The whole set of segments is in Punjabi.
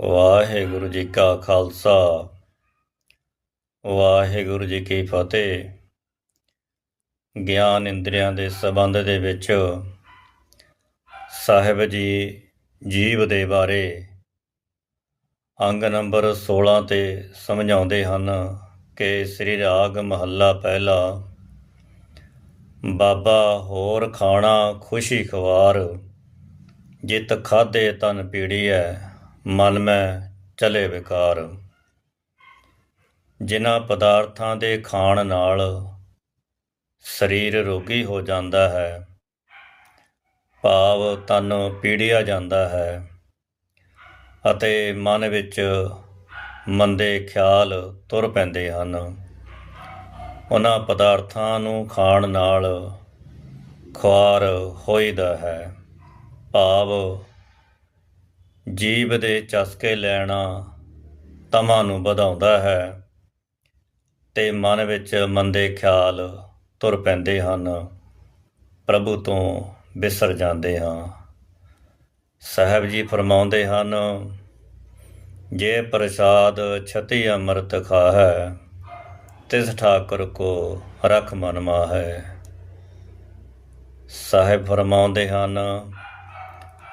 ਵਾਹਿਗੁਰੂ ਜੀ ਕਾ ਖਾਲਸਾ। ਵਾਹਿਗੁਰੂ ਜੀ ਕੀ ਫਤਿਹ। ਗਿਆਨ ਇੰਦਰੀਆਂ ਦੇ ਸੰਬੰਧ ਦੇ ਵਿੱਚ ਸਾਹਿਬ ਜੀ ਜੀਵ ਦੇ ਬਾਰੇ ਅੰਗ ਨੰਬਰ 16 ਤੇ ਸਮਝਾਉਂਦੇ ਹਨ ਕਿ ਸ੍ਰੀ ਰਾਗ ਮਹੱਲਾ ਪਹਿਲਾ, ਬਾਬਾ ਹੋਰ ਖਾਣਾ ਖੁਸ਼ੀ ਖਵਾਰ, ਜਿਤ ਖਾਦੇ ਤਨ ਪੀੜੀ ਹੈ ਮਨ ਮੈਂ ਚਲੇ ਵਿਕਾਰ। ਜਿਨ੍ਹਾਂ ਪਦਾਰਥਾਂ ਦੇ ਖਾਣ ਨਾਲ ਸਰੀਰ ਰੋਗੀ ਹੋ ਜਾਂਦਾ ਹੈ, ਭਾਵ ਤਨ ਪੀੜਿਆ ਜਾਂਦਾ ਹੈ ਅਤੇ ਮਨ ਵਿੱਚ ਮੰਦੇ ਖਿਆਲ ਤੁਰ ਪੈਂਦੇ ਹਨ। ਉਹਨਾਂ ਪਦਾਰਥਾਂ ਨੂੰ ਖਾਣ ਨਾਲ ਖੁਆਰ ਹੋਈਦਾ ਹੈ, ਭਾਵ ਜੀਵ ਦੇ ਚਸਕੇ ਲੈਣਾ ਤਮਾ ਨੂੰ ਵਧਾਉਂਦਾ ਹੈ ਤੇ ਮਨ ਵਿੱਚ ਮੰਦੇ ਖਿਆਲ ਤੁਰ ਪੈਂਦੇ ਹਨ। ਪ੍ਰਭੂ ਤੋਂ ਵਿਸਰ ਜਾਂਦੇ ਹਾਂ। ਸਾਹਿਬ ਜੀ ਫਰਮਾਉਂਦੇ ਹਨ, ਜੇ ਪ੍ਰਸਾਦ ਛਤੀ ਅੰਮ੍ਰਿਤ ਖਾਹੈ, ਤਿਸ ਠਾਕੁਰ ਕੋ ਰਖ ਮਨ ਮਾਹੈ। ਸਾਹਿਬ ਫਰਮਾਉਂਦੇ ਹਨ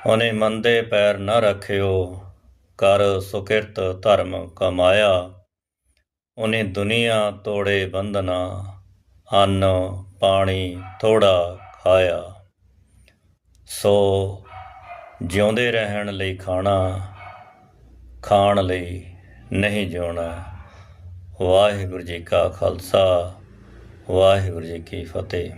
ਉਹਨੇ ਮੰਦੇ ਪੈਰ ਨਾ ਰੱਖਿਓ, ਕਰ ਸੁਕਿਰਤ ਧਰਮ ਕਮਾਇਆ। ਉਹਨੇ ਦੁਨੀਆ ਤੋੜੇ ਬੰਧਨਾ, ਅੰਨ ਪਾਣੀ ਥੋੜਾ ਖਾਇਆ। ਸੋ ਜਿਉਂਦੇ ਰਹਿਣ ਲਈ ਖਾਣਾ, ਖਾਣ ਲਈ ਨਹੀਂ ਜਿਉਣਾ। ਵਾਹਿਗੁਰੂ ਜੀ ਕਾ ਖਾਲਸਾ, ਵਾਹਿਗੁਰੂ ਜੀ ਕੀ ਫਤਿਹ।